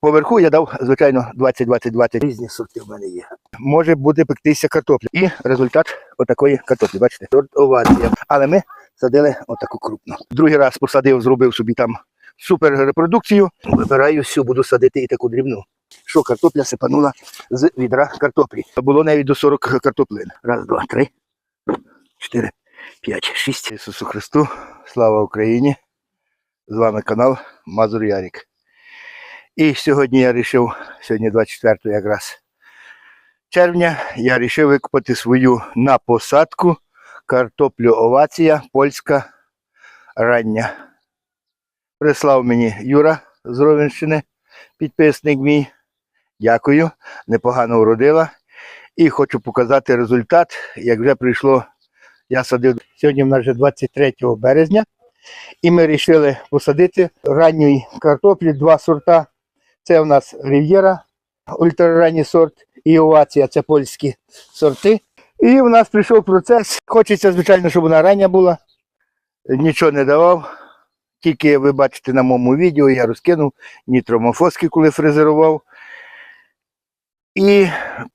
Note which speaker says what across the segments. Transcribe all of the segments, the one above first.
Speaker 1: Поверху я дав, звичайно, 20-20-20. Різні сорти в мене є. Може буде пектися картопля. І результат отакої картоплі. Бачите, сорт овація. Але ми садили отаку крупну. Другий раз посадив, зробив собі там супер репродукцію. Вибираю всю, буду садити і таку дрібну. Що картопля сипанула з відра картоплі. Було навіть до 40 картоплин. Раз, два, три, чотири, п'ять, шість. Ісусу Христу. Слава Україні! З вами канал Мазур Ярік. І сьогодні я вирішив, сьогодні 24 якраз червня, я вирішив викопати свою на посадку картоплю овація польська рання. Прислав мені Юра з Ровенщини, підписник мій. Дякую, непогано вродила. І хочу показати результат, як вже прийшло. Я садив сьогодні в нас вже 23 березня. І ми вирішили посадити ранньої картоплі два сорта. Це у нас Рів'єра, ультраранній сорт, і овація це польські сорти. І у нас прийшов процес. Хочеться, звичайно, щоб вона рання була. Нічого не давав. Тільки ви бачите на моєму відео, я розкинув нітромофоски, коли фрезерував. І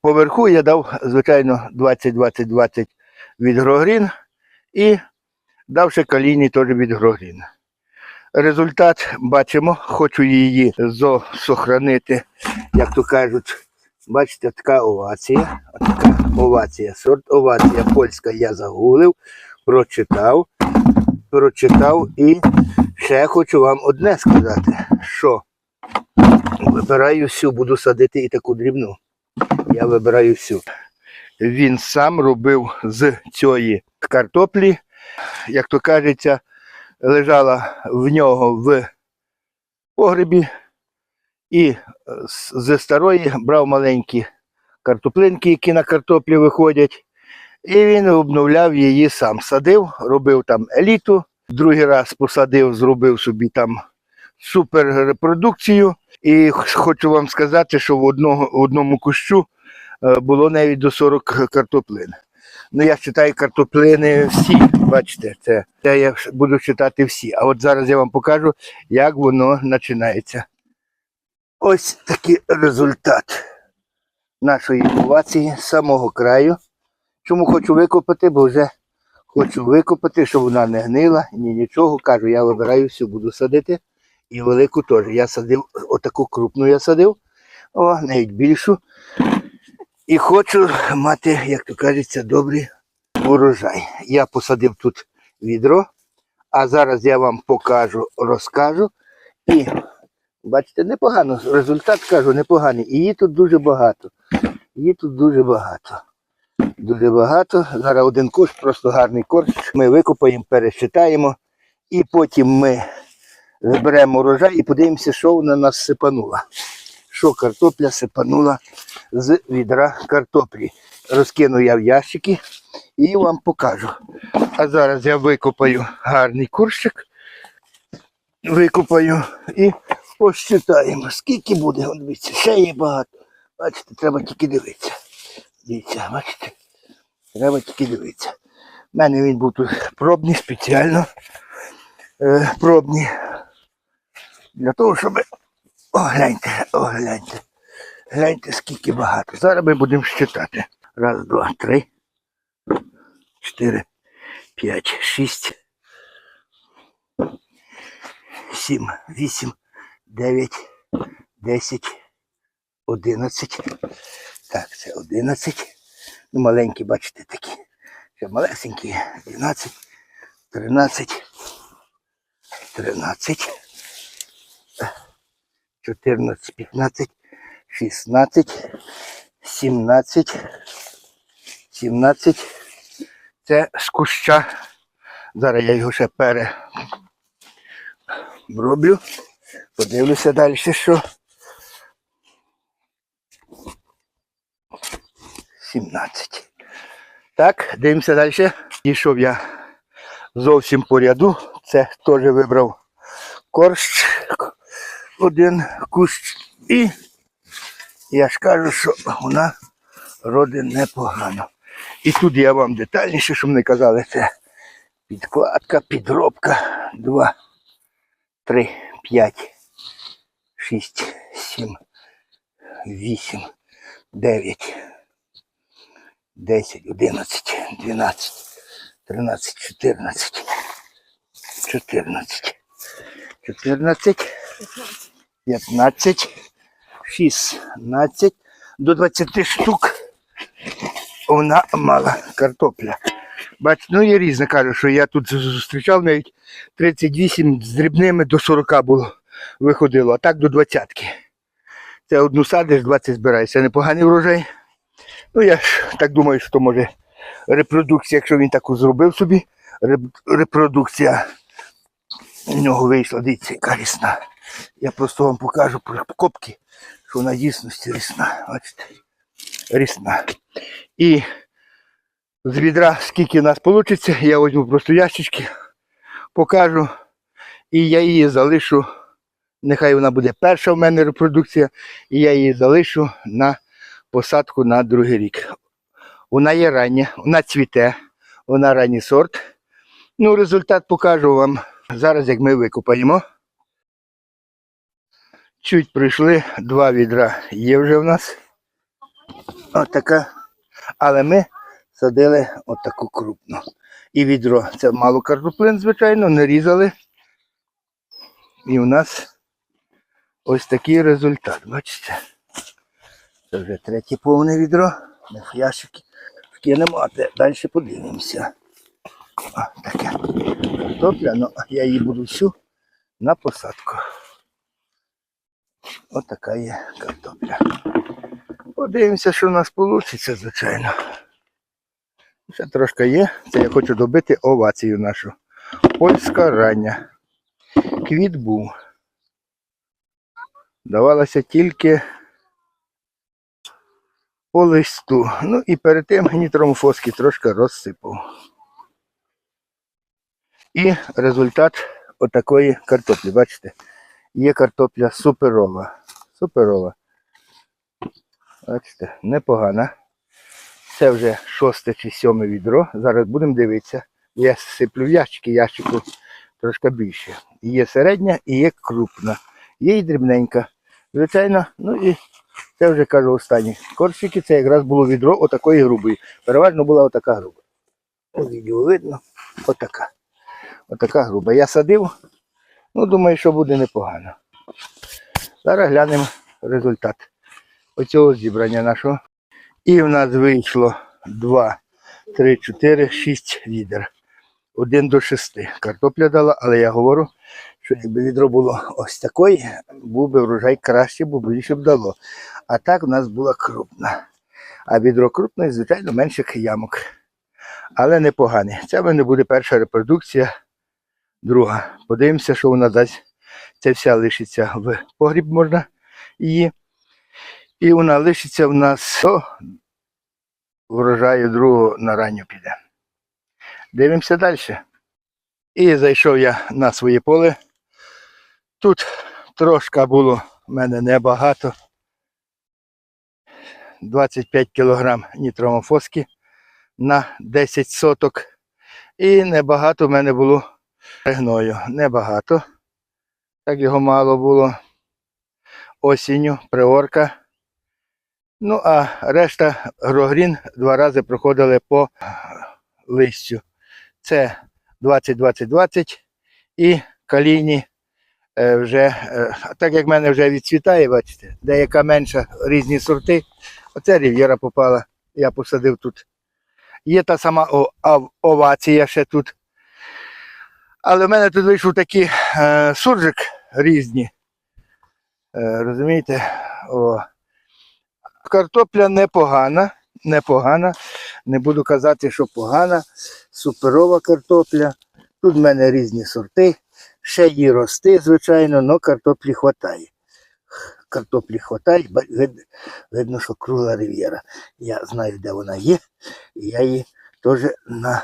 Speaker 1: поверху я дав, звичайно, 20-20-20 від Грогрін і дав ще калійний теж від Грогрін. Результат бачимо, хочу її зосохранити, як то кажуть. Бачите, така овація. Така овація. Сорт овація польська я загуглив, прочитав, прочитав і ще хочу вам одне сказати, що вибираю всю, буду садити і таку дрібну. Я вибираю всю. Він сам робив з цієї картоплі, як то кажеться, лежала в нього в погребі і з- зі старої брав маленькі картоплинки, які на картоплі виходять, і він обновляв її сам. Садив, робив там еліту, другий раз посадив, зробив собі там супер репродукцію. І хочу вам сказати, що в одного, в одному кущу е, було навіть до 40 картоплин. Ну, я читаю картоплини всі, бачите, це, це я буду читати всі. А от зараз я вам покажу, як воно починається. Ось такий результат нашої овації з самого краю. Чому хочу викопати, бо вже хочу викопати, щоб вона не гнила, ні нічого. Кажу, я вибираю всю, буду садити. І велику теж. Я садив, отаку крупну я садив, о, навіть більшу. І хочу мати, як то кажеться, добрий урожай. Я посадив тут відро, а зараз я вам покажу, розкажу. І бачите, непогано. Результат кажу, непоганий. Її тут дуже багато. Її тут дуже багато. Дуже багато. Зараз один кущ, просто гарний корч. Ми викопаємо, пересчитаємо. І потім ми беремо урожай і подивимося, що вона нас сипанула. Що картопля сипанула з відра картоплі. Розкину я в ящики і вам покажу. А зараз я викопаю гарний курщик. Викопаю і посчитаємо, скільки буде. Дивіться, ще є багато. Бачите, треба тільки дивитися. Дивіться, бачите, треба тільки дивитися. У мене він був тут пробний спеціально. Е, пробний. Для того, щоб. О, гляньте, о, гляньте. Гляньте, скільки багато. Зараз ми будемо считати. Раз, два, три, чотири, п'ять, шість, сім, вісім, дев'ять, десять, одинадцять. Так, це одинадцять. Ну, маленькі, бачите, такі. Ще малесенькі. Дванадцять, тринадцять, тринадцять. 14, 15, 16, 17, 17. Це з куща. Зараз я його ще перероблю. Подивлюся далі, що. 17. Так, дивимося далі. Дійшов я зовсім по ряду. Це теж вибрав корщ один кущ. І я ж кажу, що вона родить непогано. І тут я вам детальніше, щоб не казали, це підкладка, підробка. Два, три, п'ять, шість, сім, вісім, дев'ять, десять, одинадцять, дванадцять, тринадцять, чотирнадцять, чотирнадцять, чотирнадцять, п'ятнадцять, шістнадцять, до двадцяти штук вона мала картопля. Бач, ну є різне, кажу, що я тут зустрічав навіть 38 з дрібними до 40 було, виходило, а так до 20. Це одну садиш, 20 збираєшся. Непоганий врожай. Ну я ж так думаю, що може репродукція, якщо він таку зробив собі, реп- репродукція у нього вийшла, дивіться, яка. Я просто вам покажу про копки, що вона дійсності рісна. Бачите, рісна. І з відра, скільки в нас вийде, я візьму просто ящички, покажу. І я її залишу. Нехай вона буде перша в мене репродукція, і я її залишу на посадку на другий рік. Вона є рання, вона цвіте, вона ранній сорт. Ну, результат покажу вам зараз, як ми викопаємо. Чуть прийшли, два відра є вже в нас. Отака. Але ми садили отаку крупну. І відро. Це мало картоплин, звичайно, нарізали. І у нас ось такий результат. Бачите? Це вже третє повне відро. Ми в ящики вкинемо, а далі подивимося. Таке. Картопля, ну я її буду всю на посадку. Отака є картопля. Подивимося, що в нас вийде, звичайно. Ще трошки є. Це я хочу добити овацію нашу. Польська рання. Квіт був. Давалося тільки по листу. Ну і перед тим нітромофоски трошки розсипав. І результат отакої картоплі. Бачите? Є картопля суперова. Суперова. Бачите, непогана. Це вже шосте чи сьоме відро. Зараз будемо дивитися. Я сиплю в ящики, ящику трошки більше. Є середня і є крупна. Є і дрібненька. Звичайно, ну і це вже кажу останні. Корчики це якраз було відро отакої грубої. Переважно була отака груба. У відео видно. Отака. Отака груба. Я садив. Ну, думаю, що буде непогано. Зараз глянемо результат оцього зібрання нашого. І в нас вийшло 2, 3, 4, 6 відер. Один до шести. Картопля дала, але я говорю, що якби відро було ось такої, був би врожай краще, бо більше б дало. А так в нас була крупна. А відро крупне, звичайно, менших ямок. Але непогане. Це в мене буде перша репродукція, друга. Подивимося, що вона дасть. Це вся лишиться в погріб можна її. І вона лишиться в нас до врожаю другого на ранню піде. Дивимося далі. І зайшов я на своє поле. Тут трошки було в мене небагато. 25 кг нітромофоски на 10 соток. І небагато в мене було гною. Небагато. Так його мало було осінню, приорка. Ну, а решта грогрін два рази проходили по листю. Це 20-20-20 і калійні е, вже, е, так як в мене вже відцвітає, бачите, деяка менша різні сорти. Оце рів'єра попала, я посадив тут. Є та сама овація ще тут. Але в мене тут вийшов такий е, суржик різні. Е, розумієте? О. Картопля непогана, непогана. Не буду казати, що погана. Суперова картопля. Тут в мене різні сорти. Ще її рости, звичайно, але картоплі вистачає. Картоплі вистачає, видно, що кругла рив'єра. Я знаю, де вона є, і я її теж на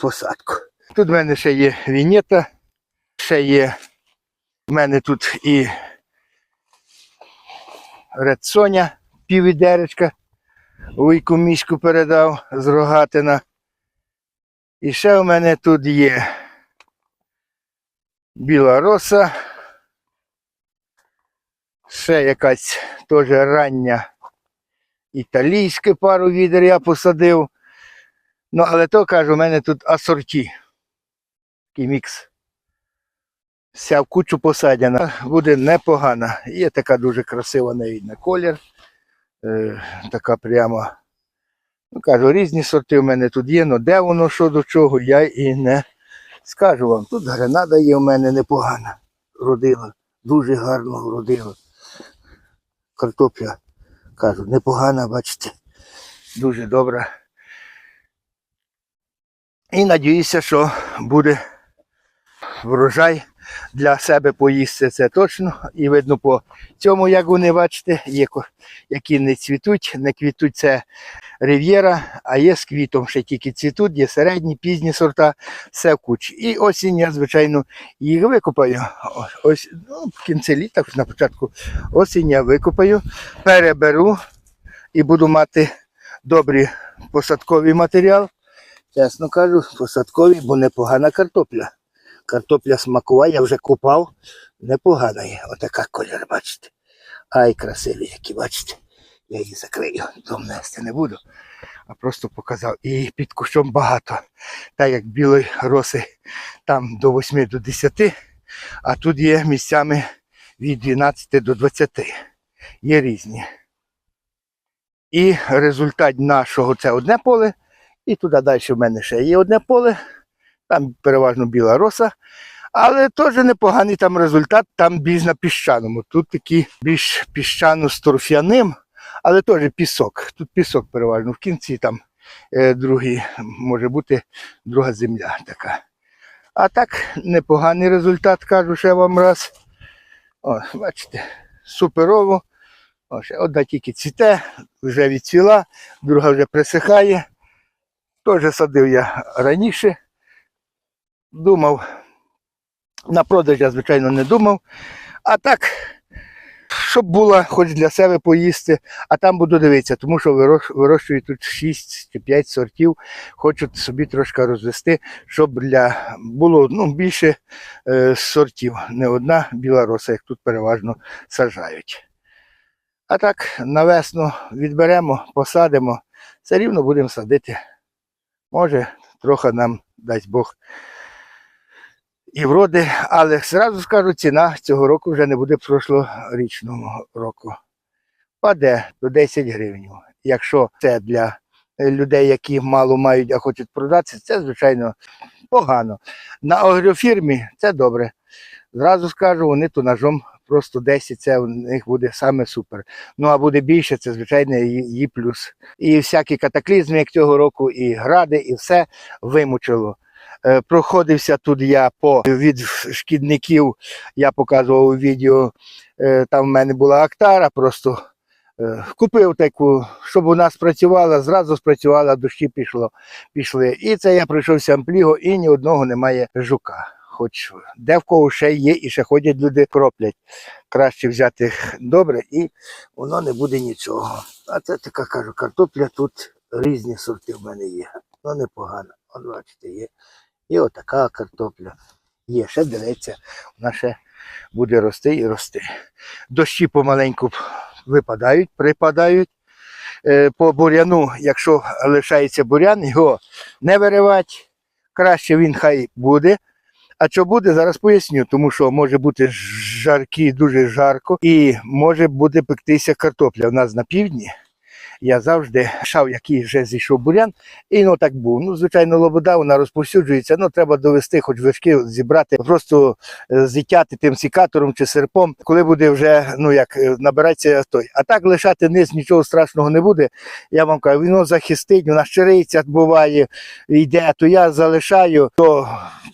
Speaker 1: посадку. Тут в мене ще є вінета, ще є в мене тут і Редсоня, піввідеречка, вуйку мішку передав з рогатина. І ще у мене тут є біла роса. Ще якась теж рання італійське пару відер я посадив. Ну, але то кажу, у мене тут асорті. Такий мікс. Вся в кучу посадяна. Буде непогана. Є така дуже красива навіть на колір. Е, така прямо. Ну, кажу, різні сорти в мене тут є, але де воно що до чого, я і не скажу вам. Тут гренада є в мене непогана. Родила. Дуже гарно родила. Картопля, кажу, непогана, бачите. Дуже добра. І надіюся, що буде врожай для себе поїсти це точно. І видно по цьому, як вони бачите, є які не цвітуть, не квітуть це рив'єра, а є з квітом ще тільки цвітуть, є середні, пізні сорта, все в кучі. І осінь я, звичайно, їх викопаю. Ось ну, в кінці літа, на початку осінь я викопаю, переберу і буду мати добрий посадковий матеріал. Чесно кажу, посадковий, бо непогана картопля. Картопля смакова, я вже купав. Непогана є. Отака колір, бачите. Ай, красиві, які бачите. Я її закрию, дом нести не буду, а просто показав. І під кущом багато. Так як білої роси там до 8 до 10, а тут є місцями від 12 до 20. Є різні. І результат нашого це одне поле. І туди далі в мене ще є одне поле. Там переважно біла роса. Але теж непоганий там результат, там більш на піщаному. Тут такий більш піщано з торф'яним, але теж пісок. Тут пісок переважно. В кінці там е, другий, може бути друга земля така. А так, непоганий результат, кажу ще вам раз. О, бачите, суперово. О, одна тільки цвіте, вже відцвіла, друга вже присихає. Теж садив я раніше. Думав, на продаж я, звичайно, не думав. А так, щоб було хоч для себе поїсти, а там буду дивитися, тому що вирощую тут 6 чи 5 сортів. Хочу собі трошки розвести, щоб для було ну, більше е, сортів. Не одна біла роса, як тут переважно саджають. А так, на весну відберемо, посадимо, все рівно будемо садити. Може, трохи нам дасть Бог і вроди, але зразу скажу, ціна цього року вже не буде прошлорічного року. Паде до 10 гривень. Якщо це для людей, які мало мають, а хочуть продатися, це, звичайно, погано. На агрофірмі це добре. Зразу скажу, вони тонажом просто 10, це у них буде саме супер. Ну а буде більше, це звичайно її плюс. І всякі катаклізми, як цього року, і гради, і все вимучило. Е, Проходився тут я по від шкідників, я показував у відео, е, там в мене була актара, просто е, купив таку, щоб у нас працювала, зразу спрацювала, дощі пішло, пішли. І це я пройшовся ампліго, і ні одного немає жука. Хоч де в кого ще є, і ще ходять люди кроплять. Краще взяти добре, і воно не буде нічого. А це така кажу, картопля тут різні сорти в мене є. Ну непогано. От бачите, є. І отака картопля. Є, ще дивиться, вона ще буде рости і рости. Дощі помаленьку випадають, припадають. Е, По буряну, якщо лишається бурян, його не виривати. Краще він хай буде. А що буде, зараз поясню, тому що може бути жаркі, дуже жарко, і може буде пектися картопля. У нас на півдні. Я завжди шав, який вже зійшов бурян, і ну так був. Ну, звичайно, лобода вона розповсюджується. Ну треба довести, хоч вершки зібрати, просто е, зітяти тим сікатором чи серпом, коли буде вже ну як е, набиратися той. А так лишати низ нічого страшного не буде. Я вам кажу, воно захистить, вона щириця буває, йде, то я залишаю, то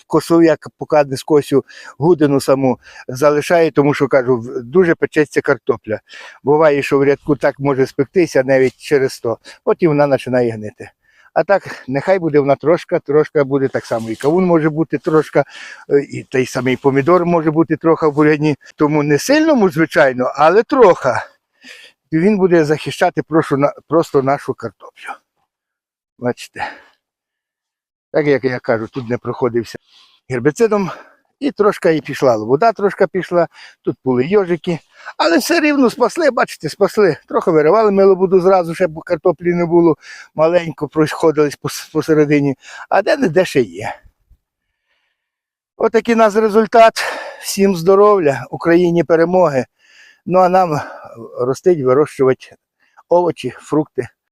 Speaker 1: кошу, як поки не скосю гудину саму залишаю, тому що кажу, дуже печеться картопля. Буває, що в рядку так може спектися навіть через то, потім вона починає гнити. А так, нехай буде вона трошка, трошка буде так само. І кавун може бути трошка, е, і той самий помідор може бути трохи в буряні. Тому не сильному, звичайно, але трохи. І він буде захищати просто нашу картоплю. Бачите. Так як я кажу, тут не проходився гербіцидом. І трошки і пішла вода, трошки пішла, тут були йожики. Але все рівно спасли, бачите, спасли. Трохи виривали ми лобуду зразу, щоб картоплі не було маленько, просходились посередині, а де не де ще є. Отакий у нас результат. Всім здоров'я, Україні перемоги. Ну а нам ростить, вирощувати овочі, фрукти,